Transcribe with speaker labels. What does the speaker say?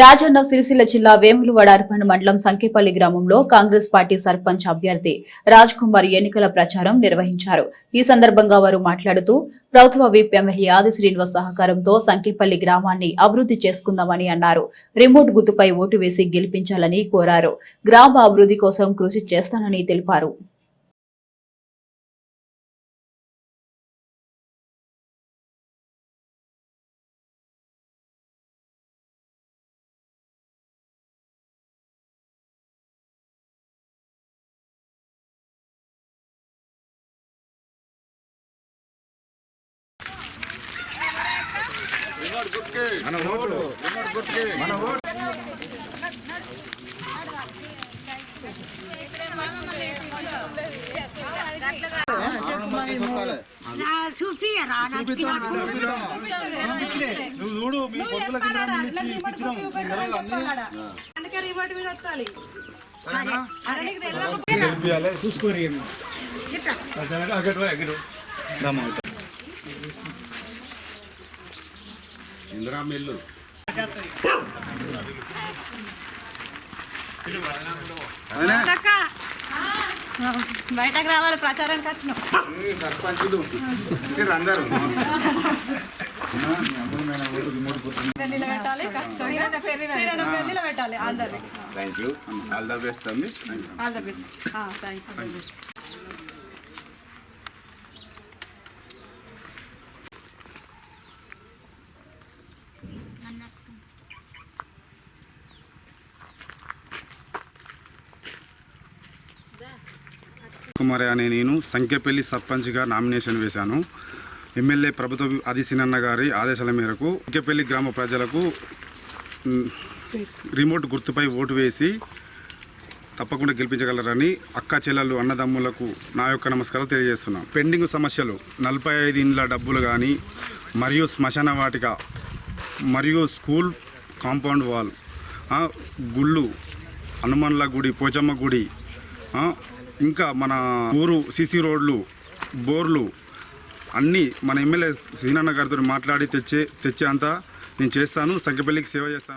Speaker 1: రాజన్న సిరిసిల్ల జిల్లా వేములవాడ అర్బన్ మండలం సంకేపల్లి గ్రామంలో కాంగ్రెస్ పార్టీ సర్పంచ్ అభ్యర్థి రాజ్ కుమార్ ఎన్నికల ప్రచారం నిర్వహించారు. ఈ సందర్భంగా వారు మాట్లాడుతూ ప్రభుత్వ విప్ ఎమ్మెల్యే ఆది శ్రీనివాస్ సహకారంతో సంకేపల్లి గ్రామాన్ని అభివృద్ధి చేసుకుందామని అన్నారు. రిమోట్ గుర్తుపై ఓటు వేసి గెలిపించాలని కోరారు. గ్రామ అభివృద్ధి కోసం కృషి చేస్తానని తెలిపారు.
Speaker 2: నువ్వు చూడు మీ
Speaker 3: అందుకే రిమోట్ మీద వస్తాలి.
Speaker 2: చూసుకోరు అక్కడ అక్కడ.
Speaker 4: ఇందిరా మిల్లు.
Speaker 3: బయటకు రావాలి ప్రచారానికి వచ్చినాం.
Speaker 4: సర్పంచులు అందరు
Speaker 3: పెళ్ళిలో పెట్టాలి
Speaker 4: you all the best
Speaker 3: all the best thank you
Speaker 5: Kumar అనే నేను సంఖ్యపల్లి సర్పంచ్గా నామినేషన్ వేశాను. ఎమ్మెల్యే ప్రభుత్వ ఆదిశీనన్న గారి ఆదేశాల మేరకు సంఖ్యపల్లి గ్రామ ప్రజలకు రిమోట్ గుర్తుపై ఓటు వేసి తప్పకుండా గెలిపించగలరని అక్క చెల్లెలు అన్నదమ్ములకు నా యొక్క నమస్కారాలు తెలియజేస్తున్నాను పెండింగ్ సమస్యలు నలభై ఐదు ఇండ్ల డబ్బులు కానీ మరియు శ్మశాన వాటిక మరియు స్కూల్ కాంపౌండ్ వాల్ గుళ్ళు హనుమన్ల గుడి పోచమ్మ గుడి ఇంకా మన ఊరు సిసి రోడ్లు బోర్లు అన్నీ మన ఎమ్మెల్యే సీనన్న గారితో మాట్లాడి తెచ్చే తెచ్చే అంతా నేను చేస్తాను. సంఖ్యపల్లికి సేవ చేస్తాను.